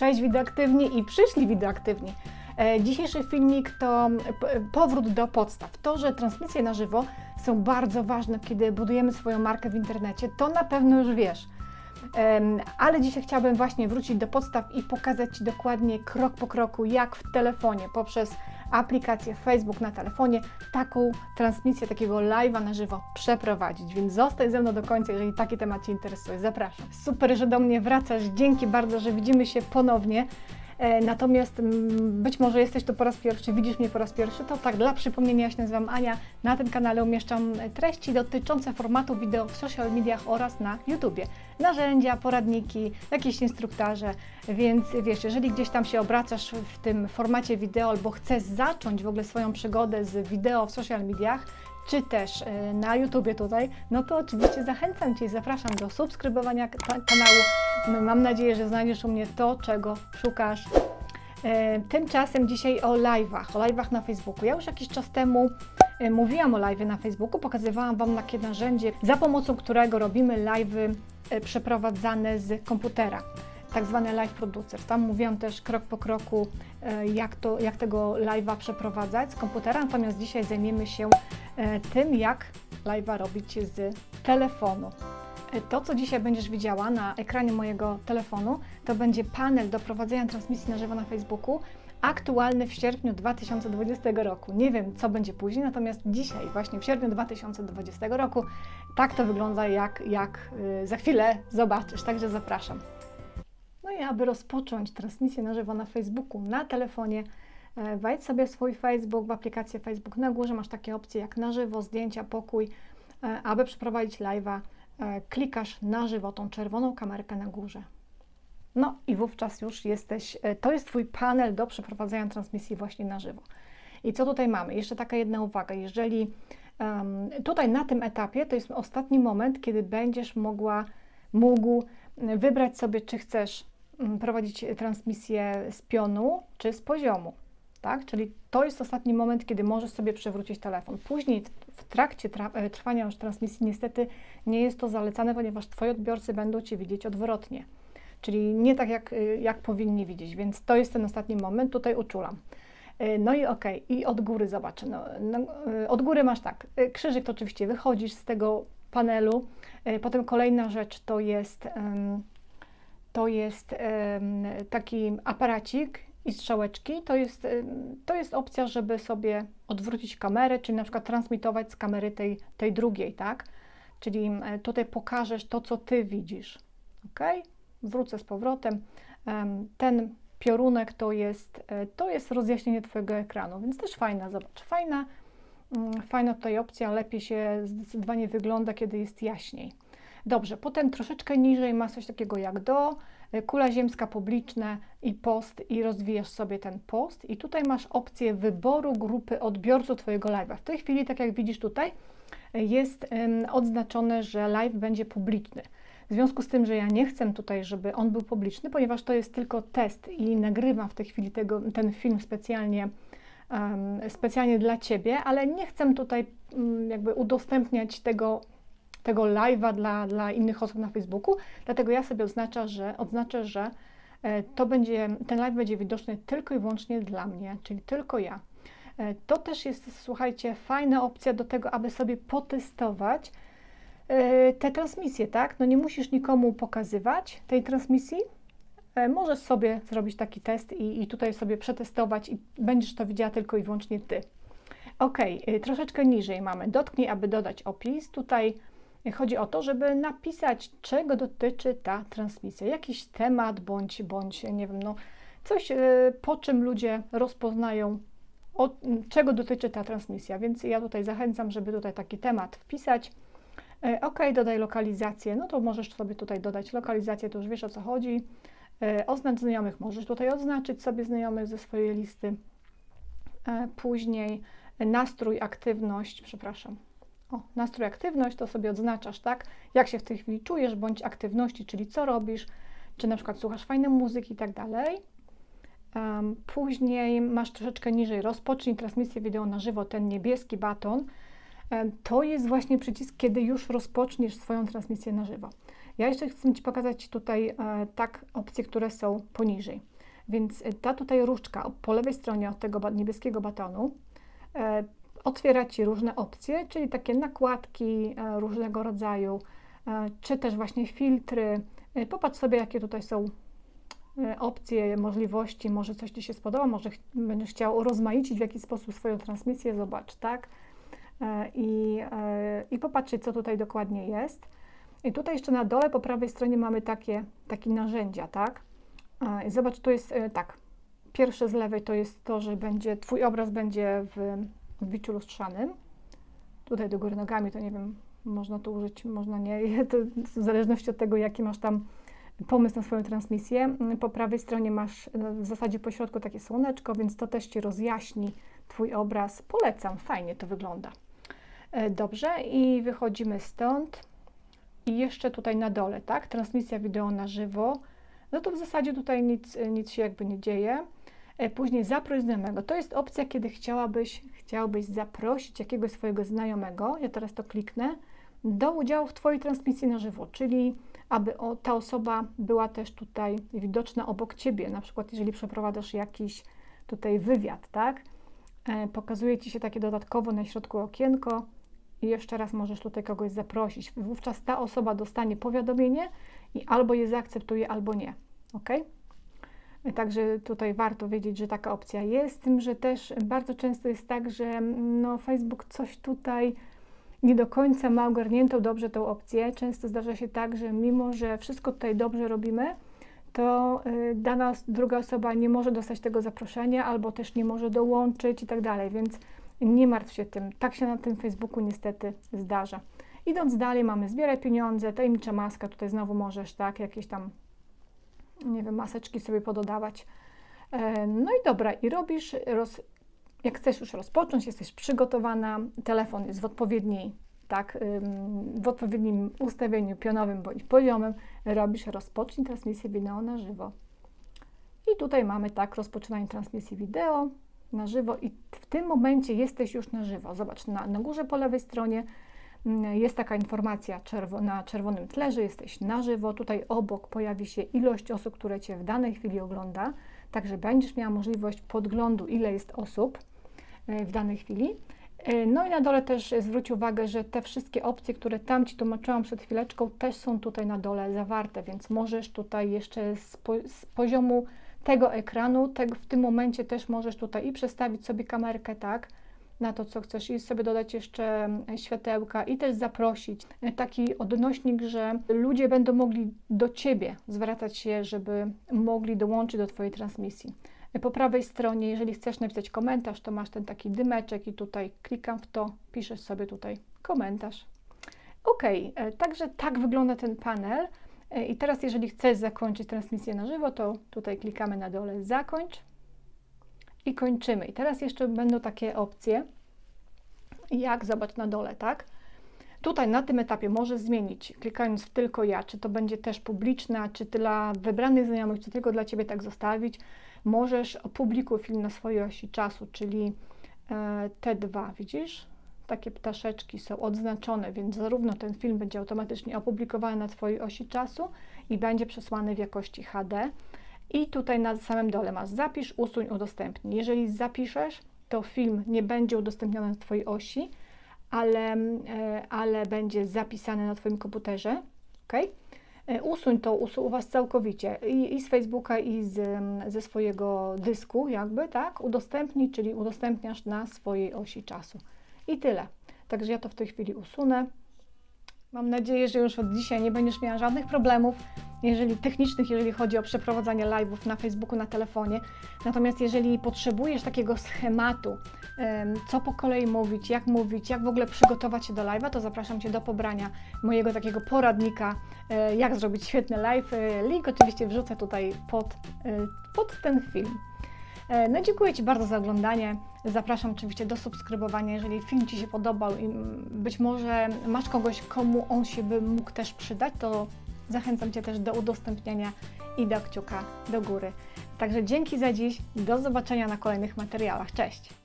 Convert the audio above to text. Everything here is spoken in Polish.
Cześć wideoaktywni i przyszli wideoaktywni. E, Dzisiejszy filmik to powrót do podstaw. To, że transmisje na żywo są bardzo ważne, kiedy budujemy swoją markę w internecie, to na pewno już wiesz. Ale dzisiaj chciałabym właśnie wrócić do podstaw i pokazać Ci dokładnie krok po kroku, jak w telefonie, poprzez aplikację Facebook na telefonie, taką transmisję, takiego live'a na żywo przeprowadzić. Więc zostań ze mną do końca, jeżeli taki temat Cię interesuje. Zapraszam. Super, że do mnie wracasz. Dzięki bardzo, że widzimy się ponownie. E, Natomiast mm, być może jesteś tu po raz pierwszy, widzisz mnie po raz pierwszy, to tak, dla przypomnienia, ja się nazywam Ania. Na tym kanale umieszczam e, treści dotyczące formatu wideo w social mediach oraz na YouTubie. Narzędzia, poradniki, jakieś instruktaże, więc wiesz, jeżeli gdzieś tam się obracasz w tym formacie wideo albo chcesz zacząć w ogóle swoją przygodę z wideo w social mediach, czy też e, na YouTubie tutaj, no to oczywiście zachęcam Cię i zapraszam do subskrybowania ka- kanału. Mam nadzieję, że znajdziesz u mnie to, czego szukasz. E, Tymczasem dzisiaj o live'ach, o live'ach na Facebooku. Ja już jakiś czas temu e, mówiłam o live'ie na Facebooku, pokazywałam Wam takie narzędzie, za pomocą którego robimy live'y e, przeprowadzane z komputera tak zwany live producer. Tam mówiłam też krok po kroku, jak, to, jak tego live'a przeprowadzać z komputera, natomiast dzisiaj zajmiemy się tym, jak live'a robić z telefonu. To, co dzisiaj będziesz widziała na ekranie mojego telefonu, to będzie panel do prowadzenia transmisji na żywo na Facebooku, aktualny w sierpniu 2020 roku. Nie wiem, co będzie później, natomiast dzisiaj, właśnie w sierpniu 2020 roku, tak to wygląda, jak, jak y, za chwilę zobaczysz. Także zapraszam. No i aby rozpocząć transmisję na żywo na Facebooku, na telefonie, e, wejdź sobie w swój Facebook, w aplikację Facebook. Na górze masz takie opcje jak na żywo, zdjęcia, pokój. E, Aby przeprowadzić live'a, klikasz na żywo tą czerwoną kamerkę na górze. No i wówczas już jesteś, e, to jest Twój panel do przeprowadzania transmisji właśnie na żywo. I co tutaj mamy? Jeszcze taka jedna uwaga. Jeżeli em, tutaj na tym etapie to jest ostatni moment, kiedy będziesz mogła, mógł wybrać sobie, czy chcesz mm, prowadzić transmisję z pionu, czy z poziomu. Tak? Czyli to jest ostatni moment, kiedy możesz sobie przewrócić telefon. Później, trakcie tra- e, trwania już transmisji, niestety nie jest to zalecane, ponieważ Twoi odbiorcy będą Cię widzieć odwrotnie. Czyli nie tak, jak, y, jak powinni widzieć, więc to jest ten ostatni moment, tutaj uczulam. Y, No i okej, i od góry zobaczę. No, no, y, od góry masz tak, krzyżyk to oczywiście wychodzisz z tego panelu. Potem kolejna rzecz to jest, to jest taki aparacik i strzałeczki. To jest, em, to jest opcja, żeby sobie odwrócić kamerę, czyli na przykład transmitować z kamery tej, tej drugiej, tak? Czyli e, tutaj pokażesz to, co Ty widzisz. Ok? Wrócę z powrotem. Em, Ten piorunek to jest, e, to jest rozjaśnienie Twojego ekranu, więc też fajna, zobacz, fajna, mm, fajna tutaj opcja, lepiej się zdecydowanie wygląda, kiedy jest jaśniej. Dobrze, potem troszeczkę niżej masz coś takiego jak do, y, kula ziemska publiczne i post i rozwijasz sobie ten post i tutaj masz opcję wyboru grupy odbiorców Twojego live'a. W tej chwili, tak jak widzisz tutaj, jest odznaczone, że live będzie publiczny. W związku z tym, że ja nie chcę tutaj, żeby on był publiczny, ponieważ to jest tylko test i nagrywam w tej chwili tego, ten film specjalnie, em, specjalnie dla Ciebie, ale nie chcę tutaj mm, jakby udostępniać tego, tego live'a dla, dla innych osób na Facebooku, dlatego ja sobie oznacza, że, odznaczę, że e, to będzie, ten live będzie widoczny tylko i wyłącznie dla mnie, czyli tylko ja. E, To też jest, słuchajcie, fajna opcja do tego, aby sobie potestować e, te transmisje, tak? No nie musisz nikomu pokazywać tej transmisji. Możesz sobie zrobić taki test i, i tutaj sobie przetestować i będziesz to widziała tylko i wyłącznie Ty. Ok, troszeczkę niżej mamy dotknij, aby dodać opis. Tutaj chodzi o to, żeby napisać, czego dotyczy ta transmisja. Jakiś temat bądź, bądź nie wiem, no coś, y, po czym ludzie rozpoznają, o, m, czego dotyczy ta transmisja. Więc ja tutaj zachęcam, żeby tutaj taki temat wpisać. E, Ok, dodaj lokalizację. No to możesz sobie tutaj dodać lokalizację, to już wiesz o co chodzi. E, Oznacz znajomych, możesz tutaj odznaczyć sobie znajomych ze swojej listy. E, Później nastrój, aktywność, przepraszam. O, nastrój, aktywność to sobie odznaczasz, tak? Jak się w tej chwili czujesz, bądź aktywności, czyli co robisz, czy na przykład słuchasz fajnej muzyki i tak dalej. Em, Później masz troszeczkę niżej, rozpocznij transmisję wideo na żywo, ten niebieski baton. E, To jest właśnie przycisk, kiedy już rozpoczniesz swoją transmisję na żywo. Ja jeszcze chcę Ci pokazać tutaj e, tak opcje, które są poniżej. Więc e, ta tutaj różdżka po lewej stronie od tego niebieskiego batonu e, otwiera Ci różne opcje, czyli takie nakładki e, różnego rodzaju, e, czy też właśnie filtry. E, Popatrz sobie, jakie tutaj są opcje, możliwości, może coś Ci się spodoba, może będziesz chciał urozmaicić w jakiś sposób swoją transmisję, zobacz, tak? I, i popatrzcie, co tutaj dokładnie jest. I tutaj jeszcze na dole po prawej stronie mamy takie, takie narzędzia, tak? I Zobacz, tu jest tak. Pierwsze z lewej to jest to, że będzie, Twój obraz będzie w odbiciu lustrzanym. Tutaj do góry nogami, to nie wiem, można to użyć, można nie, to w zależności od tego, jaki masz tam pomysł na swoją transmisję. Mm, Po prawej stronie masz e, w zasadzie po środku takie słoneczko, więc to też Ci rozjaśni Twój obraz. Polecam, fajnie to wygląda. E, Dobrze, i wychodzimy stąd. I jeszcze tutaj na dole, tak? Transmisja wideo na żywo. No to w zasadzie tutaj nic, nic się jakby nie dzieje. E, Później zaproś znajomego. To jest opcja, kiedy chciałabyś, chciałbyś zaprosić jakiegoś swojego znajomego, ja teraz to kliknę, do udziału w Twojej transmisji na żywo, czyli aby o, ta osoba była też tutaj widoczna obok Ciebie. Na przykład, jeżeli przeprowadzasz jakiś tutaj wywiad, tak? E, Pokazuje Ci się takie dodatkowo na środku okienko i jeszcze raz możesz tutaj kogoś zaprosić. Wówczas ta osoba dostanie powiadomienie i albo je zaakceptuje, albo nie. Ok? Także tutaj warto wiedzieć, że taka opcja jest, z tym, że też bardzo często jest tak, że mm, no, Facebook coś tutaj nie do końca ma ogarniętą dobrze tą opcję. Często zdarza się tak, że mimo, że wszystko tutaj dobrze robimy, to y, dana druga osoba nie może dostać tego zaproszenia albo też nie może dołączyć i tak dalej, więc nie martw się tym. Tak się na tym Facebooku niestety zdarza. Idąc dalej mamy zbieraj pieniądze, tajemnicza maska, tutaj znowu możesz, tak, jakieś tam, nie wiem, maseczki sobie pododawać. E, No i dobra, i robisz, roz, jak chcesz już rozpocząć, jesteś przygotowana, telefon jest w odpowiedniej, tak, w odpowiednim ustawieniu pionowym bądź poziomym, robisz rozpocznij transmisję wideo na żywo. I tutaj mamy tak, rozpoczynanie transmisji wideo na żywo i w tym momencie jesteś już na żywo. Zobacz, na, na górze po lewej stronie jest taka informacja czerwo, na czerwonym tle, że jesteś na żywo. Tutaj obok pojawi się ilość osób, które Cię w danej chwili ogląda, także będziesz miała możliwość podglądu, ile jest osób e, w danej chwili. E, No i na dole też zwróć uwagę, że te wszystkie opcje, które tam Ci tłumaczyłam przed chwileczką, też są tutaj na dole zawarte, więc możesz tutaj jeszcze z, po, z poziomu tego ekranu, tego, w tym momencie też możesz tutaj i przestawić sobie kamerkę, tak, na to, co chcesz, i sobie dodać jeszcze e, światełka i też zaprosić e, taki odnośnik, że ludzie będą mogli do Ciebie zwracać się, żeby mogli dołączyć do Twojej transmisji. E, Po prawej stronie, jeżeli chcesz napisać komentarz, to masz ten taki dymeczek i tutaj klikam w to, piszesz sobie tutaj komentarz. Ok, także tak wygląda ten panel. I teraz, jeżeli chcesz zakończyć transmisję na żywo, to tutaj klikamy na dole zakończ i kończymy. I teraz jeszcze będą takie opcje, jak zobacz na dole, tak? Tutaj na tym etapie możesz zmienić, klikając w tylko ja, czy to będzie też publiczna, czy dla wybranych znajomych, czy tylko dla Ciebie tak zostawić. Możesz opublikuj film na swojej osi czasu, czyli e, te dwa, widzisz? Takie ptaszeczki są odznaczone, więc zarówno ten film będzie automatycznie opublikowany na Twojej osi czasu i będzie przesłany w jakości HD. I tutaj na samym dole masz zapisz, usuń, udostępnij. Jeżeli zapiszesz, to film nie będzie udostępniony na Twojej osi, ale, e, ale będzie zapisany na Twoim komputerze. ok? E, Usuń to, usuwasz całkowicie i, i z Facebooka, i z, em, ze swojego dysku, jakby, tak? Udostępnij, czyli udostępniasz na swojej osi czasu. I tyle. Także ja to w tej chwili usunę. Mam nadzieję, że już od dzisiaj nie będziesz miała żadnych problemów, jeżeli technicznych, jeżeli chodzi o przeprowadzanie live'ów na Facebooku, na telefonie. Natomiast jeżeli potrzebujesz takiego schematu, em, co po kolei mówić, jak mówić, jak w ogóle przygotować się do live'a, to zapraszam Cię do pobrania mojego takiego poradnika, e, jak zrobić świetny live. E, Link oczywiście wrzucę tutaj pod, e, pod ten film. E, No dziękuję Ci bardzo za oglądanie. Zapraszam oczywiście do subskrybowania, jeżeli film Ci się podobał i być może masz kogoś, komu on się by mógł też przydać, to zachęcam Cię też do udostępniania i do kciuka do góry. Także dzięki za dziś, do zobaczenia na kolejnych materiałach. Cześć!